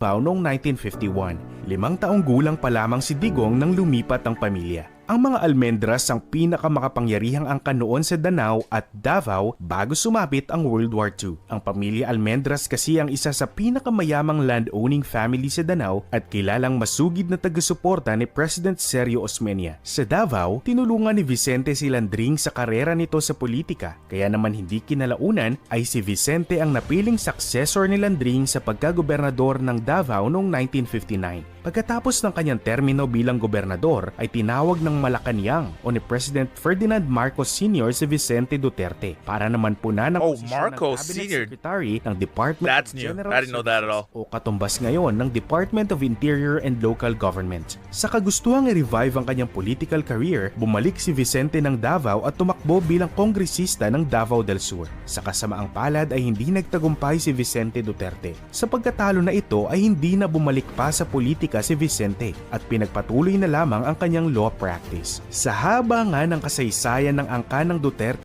Davao noong 1951. Limang taong gulang pa lamang si Digong nang lumipat ang pamilya. Ang mga Almendras ang pinakamakapangyarihang angka noon sa Danao at Davao bago sumapit ang World War II. Ang pamilya Almendras kasi ang isa sa pinakamayamang land-owning family sa Danao at kilalang masugid na taga-suporta ni President Sergio Osmeña. Sa Davao, tinulungan ni Vicente si Landring sa karera nito sa politika. Kaya naman hindi kinalaunan ay si Vicente ang napiling successor ni Landring sa pagkagobernador ng Davao noong 1959. Pagkatapos ng kanyang termino bilang gobernador ay tinawag ng Malacanang o ni President Ferdinand Marcos Sr. si Vicente Duterte para naman puna ng Oh, Marcos ng Cabinet Sr.. Secretary ng Department That's of new. General I didn't know that at all. o katumbas ngayon ng Department of Interior and Local Government. Sa kagustuhang i-revive ang kanyang political career, bumalik si Vicente ng Davao at tumakbo bilang kongresista ng Davao del Sur. Sa kasamaang palad ay hindi nagtagumpay si Vicente Duterte. Sa pagkatalo na ito ay hindi na bumalik pa sa politika si Vicente at pinagpatuloy na lamang ang kanyang law practice. Sa haba nga ng kasaysayan ng angka ng Duterte